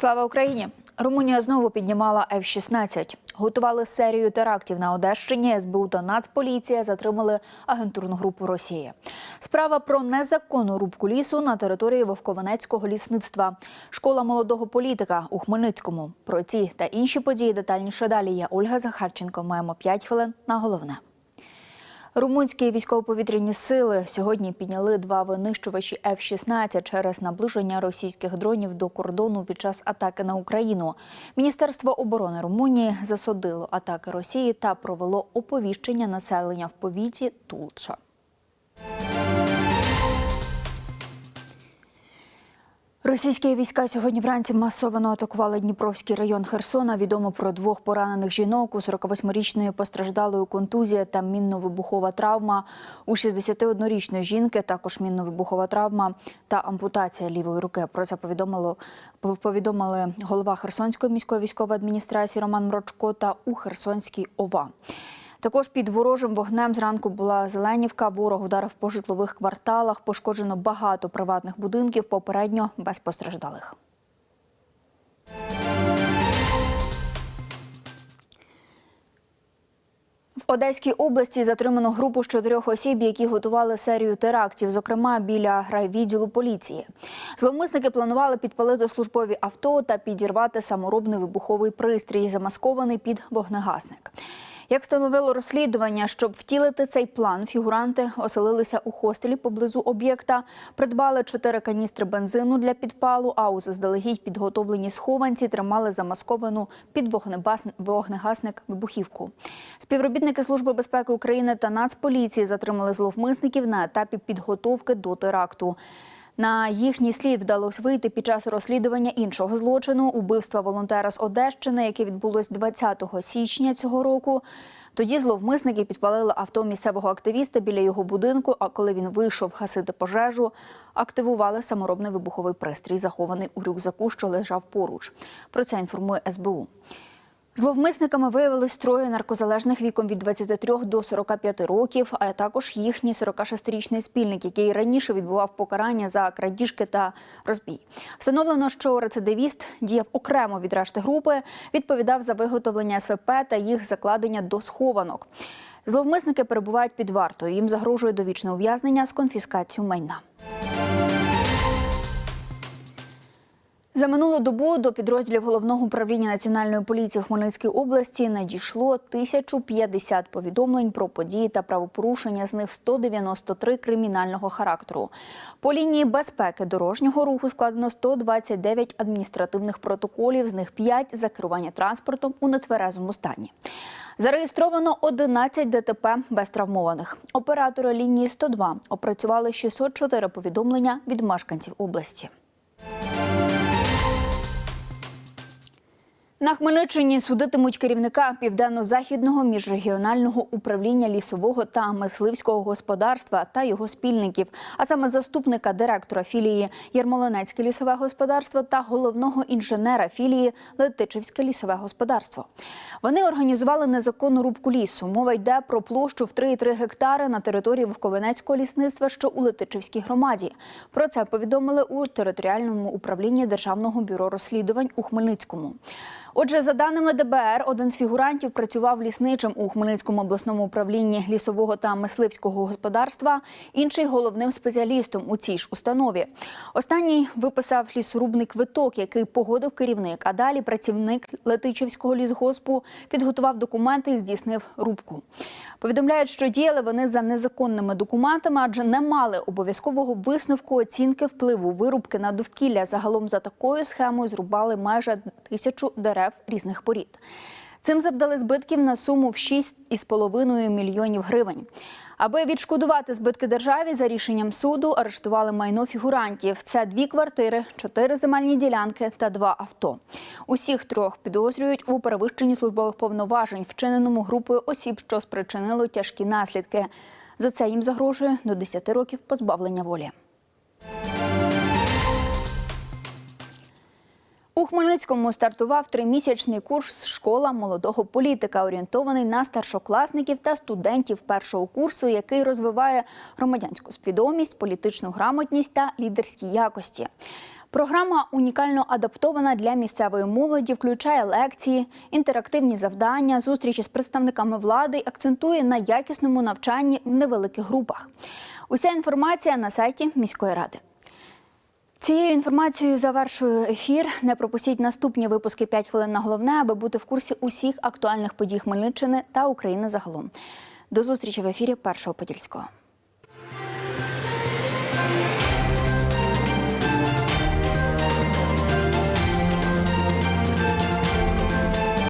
Слава Україні! Румунія знову піднімала F-16. Готували серію терактів на Одещині. СБУ та Нацполіція затримали агентурну групу Росії. Справа про незаконну рубку лісу на території Вовковенецького лісництва. Школа молодого політика у Хмельницькому. Про ці та інші події детальніше далі. Я Ольга Захарченко. Маємо 5 хвилин на головне. Румунські військово-повітряні сили сьогодні підняли два винищувачі F-16 через наближення російських дронів до кордону під час атаки на Україну. Міністерство оборони Румунії засудило атаки Росії та провело оповіщення населення в повіті Тулча. Російські війська сьогодні вранці масово атакували Дніпровський район Херсона. Відомо про двох поранених жінок. У 48-річної постраждалої контузія та мінно-вибухова травма. У 61-річної жінки також мінно-вибухова травма та ампутація лівої руки. Про це повідомило повідомили голова Херсонської міської військової адміністрації Роман Мрочко та у Херсонській ОВА. Також під ворожим вогнем зранку була Зеленівка. Ворог вдарив по житлових кварталах. Пошкоджено багато приватних будинків, попередньо без постраждалих. В Одеській області затримано групу з чотирьох осіб, які готували серію терактів, зокрема біля райвідділу поліції. Зловмисники планували підпалити службові авто та підірвати саморобний вибуховий пристрій, замаскований під вогнегасник. Як встановило розслідування, щоб втілити цей план, фігуранти оселилися у хостелі поблизу об'єкта, придбали чотири каністри бензину для підпалу, а у заздалегідь підготовлені схованці тримали замасковану під вогнегасник вибухівку. Співробітники Служби безпеки України та Нацполіції затримали зловмисників на етапі підготовки до теракту. На їхній слід вдалося вийти під час розслідування іншого злочину убивства волонтера з Одещини, яке відбулось 20 січня цього року. Тоді зловмисники підпалили авто місцевого активіста біля його будинку. А коли він вийшов гасити пожежу, активували саморобний вибуховий пристрій, захований у рюкзаку, що лежав поруч. Про це інформує СБУ. Зловмисниками виявилось троє наркозалежних віком від 23 до 45 років, а також їхній 46-річний спільник, який раніше відбував покарання за крадіжки та розбій. Встановлено, що рецидивіст діяв окремо від решти групи, відповідав за виготовлення СВП та їх закладення до схованок. Зловмисники перебувають під вартою. Їм загрожує довічне ув'язнення з конфіскацією майна. За минулу добу до підрозділів головного управління національної поліції в Хмельницькій області надійшло 1050 повідомлень про події та правопорушення. З них 193 кримінального характеру. По лінії безпеки дорожнього руху складено 129 адміністративних протоколів. З них 5 за керування транспортом у нетверезому стані. Зареєстровано 11 ДТП без травмованих. Оператори лінії 102 опрацювали 604 повідомлення від мешканців області. На Хмельниччині судитимуть керівника південно-західного міжрегіонального управління лісового та мисливського господарства та його спільників, а саме заступника директора філії Ярмолинецьке лісове господарство та головного інженера філії Летичівське лісове господарство. Вони організували незаконну рубку лісу. Мова йде про площу в 3,3 гектари на території Вовковенецького лісництва, що у Летичівській громаді. Про це повідомили у територіальному управлінні Державного бюро розслідувань у Хмельницькому. Отже, за даними ДБР, один з фігурантів працював лісничим у Хмельницькому обласному управлінні лісового та мисливського господарства, інший головним спеціалістом у цій ж установі. Останній виписав лісорубний квиток, який погодив керівник. А далі працівник Летичівського лісгоспу підготував документи і здійснив рубку. Повідомляють, що діяли вони за незаконними документами, адже не мали обов'язкового висновку оцінки впливу вирубки на довкілля. Загалом за такою схемою зрубали майже тисячу дерев різних порід. Цим завдали збитків на суму в 6,5 мільйонів гривень. Аби відшкодувати збитки державі за рішенням суду, арештували майно фігурантів. Це дві квартири, чотири земельні ділянки та два авто. Усіх трьох підозрюють у перевищенні службових повноважень, вчиненому групою осіб, що спричинило тяжкі наслідки. За це їм загрожує до 10 років позбавлення волі. У Хмельницькому стартував тримісячний курс Школа молодого політика, орієнтований на старшокласників та студентів першого курсу, який розвиває громадянську свідомість, політичну грамотність та лідерські якості. Програма унікально адаптована для місцевої молоді, включає лекції, інтерактивні завдання, зустрічі з представниками влади, і акцентує на якісному навчанні в невеликих групах. Уся інформація на сайті міської ради. Цією інформацією завершую ефір. Не пропустіть наступні випуски «5 хвилин на головне, аби бути в курсі усіх актуальних подій Хмельниччини та України загалом. До зустрічі в ефірі Першого Подільського.